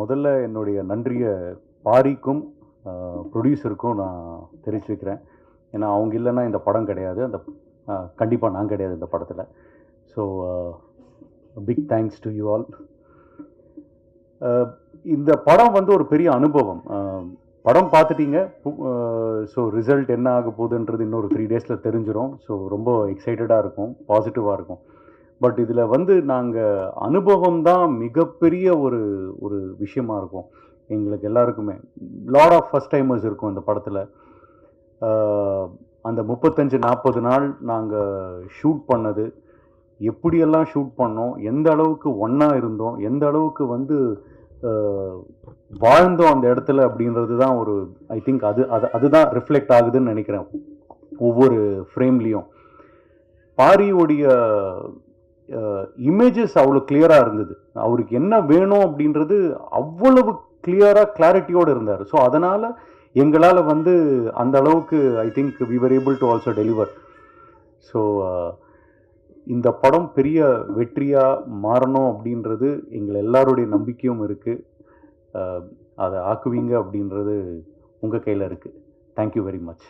முதல்ல என்னுடைய நன்றியை பாரிக்கும் ப்ரொடியூசருக்கும் நான் தெரிவிச்சுக்கிறேன். ஏன்னா அவங்க இல்லைன்னா இந்த படம் கிடையாது. அந்த கண்டிப்பாக நான் கிடையாது இந்த படத்தில். So big thanks to you all இந்த படம் வந்து ஒரு பெரிய அனுபவம். படம் பார்த்துட்டீங்க. ஸோ ரிசல்ட் என்ன ஆக போகுதுன்றது இன்னொரு த்ரீ டேஸில் தெரிஞ்சிடும் ஸோ ரொம்ப எக்ஸைட்டடாக இருக்கும். பாசிட்டிவாக இருக்கும். பட் இதில் வந்து நாங்கள் அனுபவம் தான் மிகப்பெரிய ஒரு ஒரு விஷயமா இருக்கும். எங்களுக்கு எல்லாருக்குமே. லாட் ஆஃப் ஃபஸ்ட் டைமர்ஸ் இருக்கும் இந்த படத்தில். அந்த முப்பத்தஞ்சு நாற்பது நாள் நாங்கள் ஷூட் பண்ணது. எப்படியெல்லாம் ஷூட் பண்ணோம்? எந்த அளவுக்கு ஒன்றா இருந்தோம்? எந்த அளவுக்கு வந்து வாழ்ந்தோம் அந்த இடத்துல அப்படின்றது தான் ஒரு ஐ திங்க் அது அது அதுதான் ரிஃப்ளெக்ட் ஆகுதுன்னு நினைக்கிறேன். ஒவ்வொரு ஃப்ரேம்லேயும் பாரியோடைய இமேஜஸ் அவ்வளோ கிளியராக இருந்தது. அவருக்கு என்ன வேணும் அப்படின்றது அவ்வளவு கிளியராக கிளாரிட்டியோடு இருந்தார். ஸோ அதனால் எங்களால் வந்து அந்த அளவுக்கு I think we were able to also deliver so இந்த படம் பெரிய வெற்றியாக மாறணும் அப்படின்றது எங்கள் எல்லாருடைய நம்பிக்கையும் இருக்குது அதை ஆக்குவீங்க அப்படின்றது உங்கள் கையில் இருக்குது தேங்க்யூ வெரி மச்